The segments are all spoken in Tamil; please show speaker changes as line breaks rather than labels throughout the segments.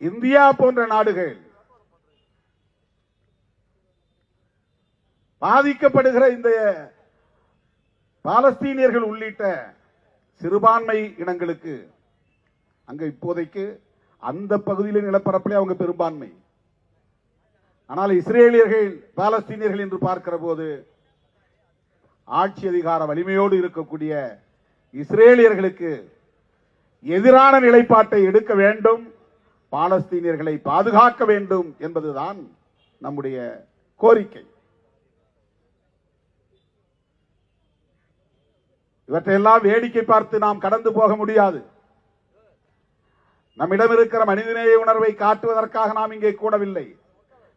இந்தியா போன்ற நாடுகள் பாதிக்கப்படுகிற இந்த பாலஸ்தீனியர்கள் உள்ளிட்ட சிறுபான்மை இனங்களுக்கு அங்க இப்போதைக்கு அந்த பகுதியில் நிலப்பரப்பிலே அவங்க பெரும்பான்மை. ஆனால் இஸ்ரேலியர்கள் பாலஸ்தீனியர்கள் என்று பார்க்கிற போது ஆட்சி அதிகார வலிமையோடு இருக்கக்கூடிய இஸ்ரேலியர்களுக்கு எதிரான நிலைப்பாட்டை எடுக்க வேண்டும் பாலஸ்தீனியர்களை பாதுகாக்க வேண்டும் என்பதுதான் நம்முடைய கோரிக்கை. இவற்றையெல்லாம் வேடிக்கை பார்த்து நாம் கடந்து போக முடியாது. நம்மிடம் இருக்கிற மனிதநேய உணர்வை காட்டுவதற்காக நாம் இங்கே கூடவில்லை.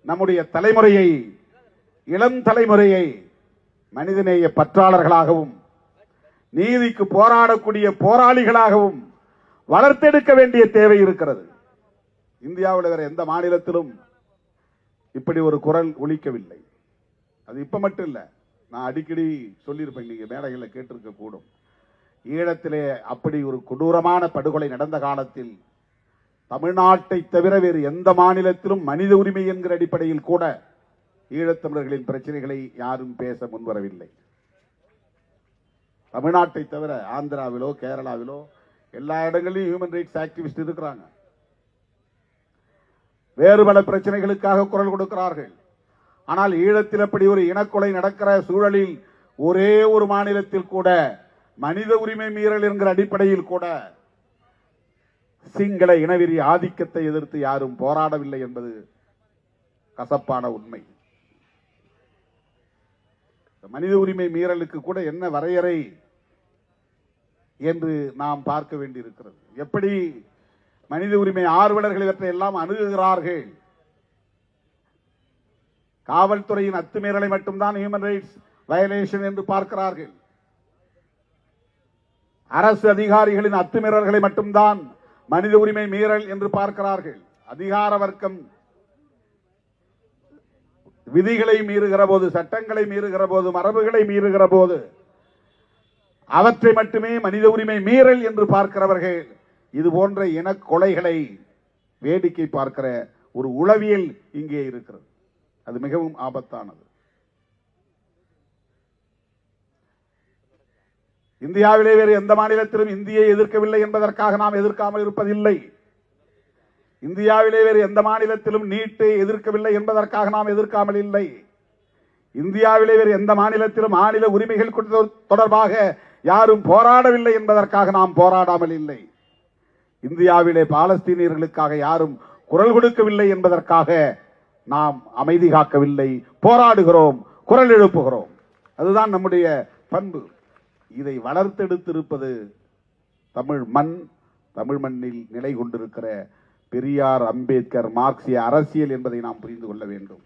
நம்முடைய தலைமுறையை இளம் தலைமுறையை மனிதநேய பற்றாளர்களாகவும் நீதிக்கு போராடக்கூடிய போராளிகளாகவும் வளர்த்தெடுக்க வேண்டிய தேவை இருக்கிறது. இந்தியாவில் வேற எந்த மாநிலத்திலும் இப்படி ஒரு குரல் ஒழிக்கவில்லை அது இப்ப மட்டும் இல்லை நான் அடிக்கடி சொல்லியிருப்பேன் நீங்க மேடைகளில் கேட்டிருக்க கூடும். ஈழத்திலே அப்படி ஒரு கொடூரமான படுகொலை நடந்த காலத்தில் தமிழ்நாட்டை தவிர வேறு எந்த மாநிலத்திலும் மனித உரிமை என்கிற அடிப்படையில் கூட ஈழத்தமிழர்களின் பிரச்சனைகளை யாரும் பேச முன்வரவில்லை. தமிழ்நாட்டை தவிர ஆந்திராவிலோ கேரளாவிலோ எல்லா இடங்களிலும் ஹியூமன் ரைட்ஸ் ஆக்டிவிஸ்ட் இருக்கிறாங்க. வேறு பல பிரச்சனைகளுக்காக குரல் கொடுக்கிறார்கள். ஆனால் ஈழத்தில் அப்படி ஒரு இனக்கொலை நடக்கிற சூழலில் ஒரே ஒரு மாநிலத்தில் கூட மனித உரிமை மீறல் என்கிற அடிப்படையில் கூட சிங்கள இனவெறி ஆதிக்கத்தை எதிர்த்து யாரும் போராடவில்லை என்பது கசப்பான உண்மை. மனித உரிமை மீறலுக்கு கூட என்ன வரையறை என்று நாம் பார்க்க வேண்டியிருக்கிறது. எப்படி மனித உரிமை ஆர்வலர்கள் இவற்றை எல்லாம் அணுகுகிறார்கள். காவல்துறையின் அத்துமீறலை மட்டும்தான் ஹியூமன் ரைட்ஸ் வயலேஷன் என்று பார்க்கிறார்கள். அரசு அதிகாரிகளின் அத்துமீறல்களை மட்டும்தான் மனித உரிமை மீறல் என்று பார்க்கிறார்கள். அதிகார வர்க்கம் விதிகளை மீறுகிற போது சட்டங்களை மீறுகிற போது மரபுகளை மீறுகிற போது அவற்றை மட்டுமே மனித உரிமை மீறல் என்று பார்க்கிறவர்கள். இது போன்ற இன கொலைகளை வேடிக்கை பார்க்கிற ஒரு உளவியல் இங்கே இருக்கிறது. அது மிகவும் ஆபத்தானது. இந்தியாவிலே வேறு எந்த மாநிலத்திலும் இந்தியை எதிர்க்கவில்லை என்பதற்காக நாம் எதிர்க்காமல் இருப்பதில்லை. இந்தியாவிலே வேறு எந்த மாநிலத்திலும் நீட்டை எதிர்க்கவில்லை என்பதற்காக நாம் எதிர்க்காமல் இல்லை. இந்தியாவிலே வேறு எந்த மாநிலத்திலும் மாநில உரிமைகள் தொடர்பாக யாரும் போராடவில்லை என்பதற்காக நாம் போராடாமல் இல்லை. இந்தியாவிலே பாலஸ்தீனியர்களுக்காக யாரும் குரல் கொடுக்கவில்லை என்பதற்காக நாம் அமைதி காக்கவில்லை. போராடுகிறோம் குரல் எழுப்புகிறோம். அதுதான் நம்முடைய பண்பு. இதை வளர்த்தெடுத்திருப்பது தமிழ் மண் தமிழ் மண்ணில் நிலை கொண்டிருக்கிற பெரியார் அம்பேத்கர் மார்க்சிய அரசியல் என்பதை நாம் புரிந்து கொள்ள வேண்டும்.